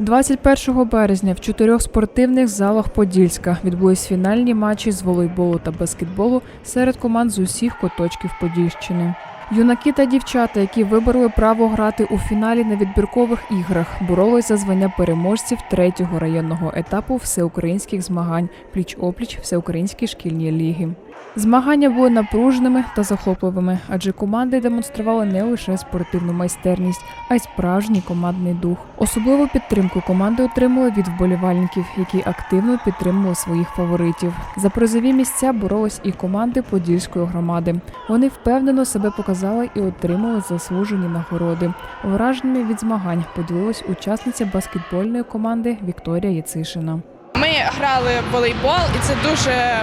21 березня в чотирьох спортивних залах Подільська відбулись фінальні матчі з волейболу та баскетболу серед команд з усіх куточків Подільщини. Юнаки та дівчата, які вибороли право грати у фіналі на відбіркових іграх, боролись за звання переможців третього районного етапу всеукраїнських змагань пліч-опліч Всеукраїнській шкільній ліги. Змагання були напруженими та захопливими, адже команди демонстрували не лише спортивну майстерність, а й справжній командний дух. Особливу підтримку команди отримали від вболівальників, які активно підтримували своїх фаворитів. За призові місця боролись і команди Подільської громади. Вони впевнено себе показали і отримали заслужені нагороди. Враженнями від змагань поділилась учасниця баскетбольної команди Вікторія Яцишина. Ми грали в волейбол, і це дуже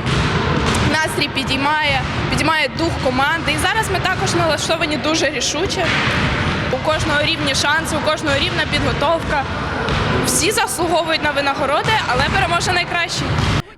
настрій підіймає, підіймає дух команди. І зараз ми також налаштовані дуже рішуче. У кожного рівні шанси, у кожного рівна підготовка. Всі заслуговують на винагороди, але переможе найкращий.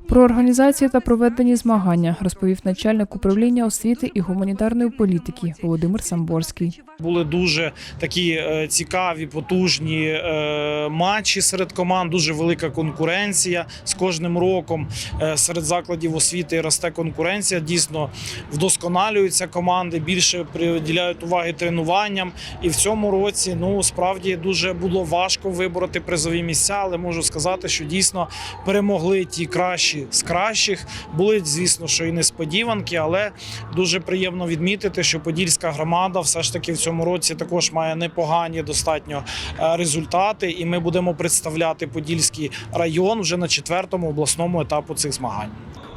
Про організацію та проведені змагання розповів начальник управління освіти і гуманітарної політики Володимир Самборський. Були дуже такі е, цікаві, потужні е, матчі серед команд. Дуже велика конкуренція з кожним роком. е, серед закладів освіти росте конкуренція. Дійсно вдосконалюються команди, більше приділяють уваги тренуванням. І в цьому році ну справді дуже було важко вибороти призові місця, але можу сказати, що дійсно перемогли ті кращі з кращих. Були, звісно, що і несподіванки, але дуже приємно відмітити, що Подільська громада все ж таки в цьому році також має непогані достатньо е, результати, і ми будемо представляти Подільський район вже на четвертому обласному етапу цих змагань.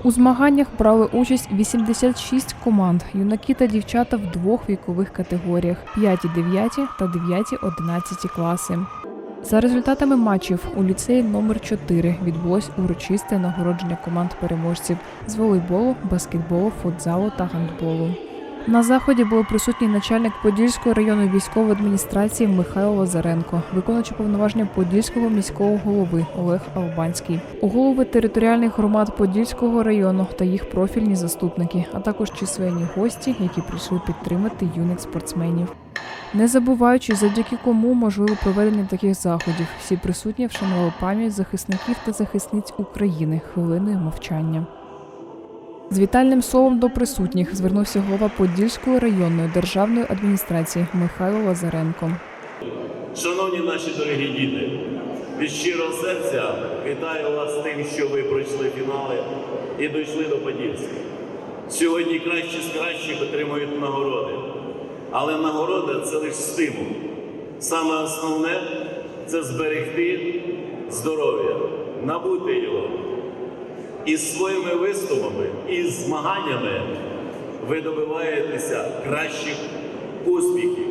У змаганнях брали участь 86 команд, юнаки та дівчата в двох вікових категоріях 5-9 та 9-11 класи. За результатами матчів у ліцеї номер 4 відбулось урочисте нагородження команд переможців з волейболу, баскетболу, футзалу та гандболу. На заході були присутні начальник Подільської районної військової адміністрації Михайло Лазаренко, виконуючи повноваження Подільського міського голови Олег Албанський, у голови територіальних громад Подільського району та їх профільні заступники, а також численні гості, які прийшли підтримати юних спортсменів. Не забуваючи, завдяки кому можливо проведення таких заходів, всі присутні вшанували пам'ять захисників та захисниць України хвилиною мовчання. З вітальним словом до присутніх звернувся голова Подільської районної державної адміністрації Михайло Лазаренко. Шановні наші дорогі діти, від щирого серця вітаю вас з тим, що ви пройшли фінали і дійшли до Подільська. Сьогодні кращі з кращих отримують нагороди. Але нагорода це лише стимул. Саме основне це зберегти здоров'я, набути його. І своїми виступами, і змаганнями ви добиваєтеся кращих успіхів.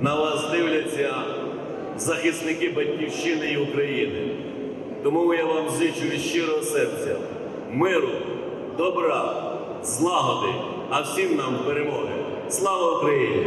На вас дивляться захисники Батьківщини і України. Тому я вам зичу від щирого серця миру, добра, злагоди, а всім нам перемоги. Слава Україні!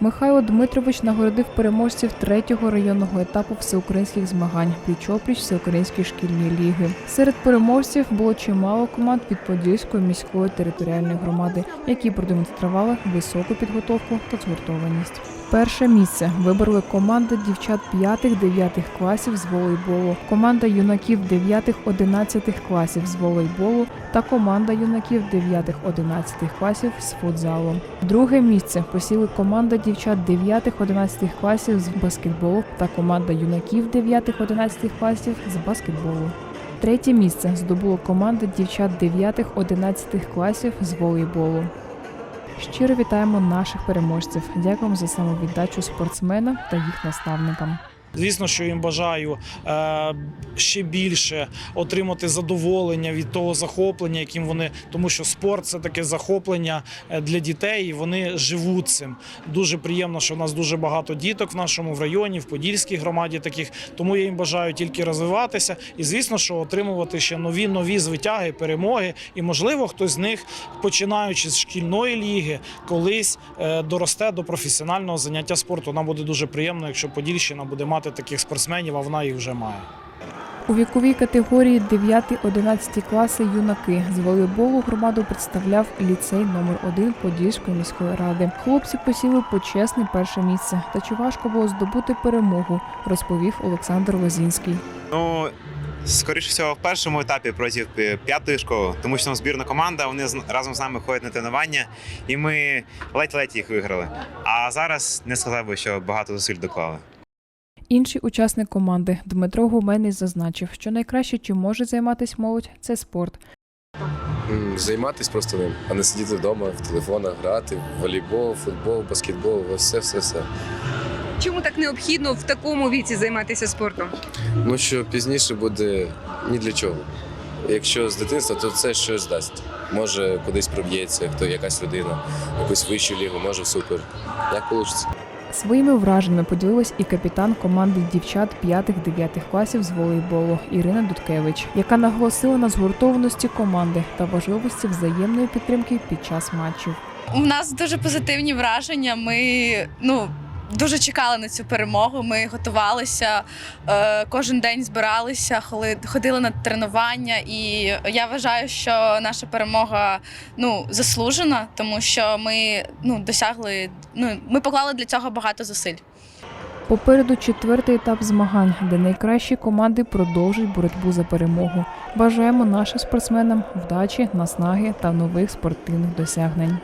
Михайло Дмитрович нагородив переможців третього районного етапу всеукраїнських змагань пліч-опліч Всеукраїнської шкільної ліги. Серед переможців було чимало команд від Подільської міської територіальної громади, які продемонстрували високу підготовку та згуртованість. Перше місце вибороли команда дівчат 5-9 класів з волейболу, команда юнаків 9-11 класів з волейболу та команда юнаків 9-11 класів з футзалу. Друге місце посіли команда дівчат 9-11 класів з баскетболу та команда юнаків 9-11 класів з баскетболу. Третє місце здобула команда дівчат 9-11 класів з волейболу. Щиро вітаємо наших переможців. Дякуємо за самовіддачу спортсменам та їх наставникам. Звісно, що їм бажаю е, ще більше отримати задоволення від того захоплення, яким вони, тому що спорт це таке захоплення е, для дітей, і вони живуть цим. Дуже приємно, що в нас дуже багато діток в нашому в районі, в Подільській громаді таких. Тому я їм бажаю тільки розвиватися і, звісно, що отримувати ще нові нові звитяги, перемоги. І, можливо, хтось з них, починаючи з шкільної ліги, колись е, доросте до професіонального заняття спорту. Нам буде дуже приємно, якщо Подільщина буде мати таких спортсменів, а вона їх вже має. У віковій категорії 9-11 класи юнаки з волейболу громаду представляв ліцей номер 1 Подільської міської ради. Хлопці посіли почесне перше місце. Та чи важко було здобути перемогу, розповів Олександр Лозінський. Ну, скоріше всього, в першому етапі проти е, п'ятої школи, тому що там збірна команда, вони з- разом з нами ходять на тренування, і ми ледь-ледь їх виграли. А зараз не сказав би, що багато зусиль доклали. Інший учасник команди Дмитро Гуменний зазначив, що найкраще, чим може займатися молодь, це спорт. М, Займатись просто ним, а не сидіти вдома в телефонах, грати, в волейбол, футбол, баскетбол, все, все, все. Чому так необхідно в такому віці займатися спортом? Ну що пізніше буде ні для чого. Якщо з дитинства, то це щось дасть. Може кудись проб'ється, хто якась людина, якусь вищу лігу, може супер. Як вийде? Своїми враженнями поділилась і капітан команди дівчат 5-9 класів з волейболу Ірина Дудкевич, яка наголосила на згуртованості команди та важливості взаємної підтримки під час матчів. У нас дуже позитивні враження. Ми ну. Дуже чекали на цю перемогу. Ми готувалися е, кожен день збиралися, ходили на тренування. І я вважаю, що наша перемога ну заслужена, тому що ми ну досягли. Ну ми поклали для цього багато зусиль. Попереду четвертий етап змагань, де найкращі команди продовжують боротьбу за перемогу. Бажаємо нашим спортсменам вдачі, наснаги та нових спортивних досягнень.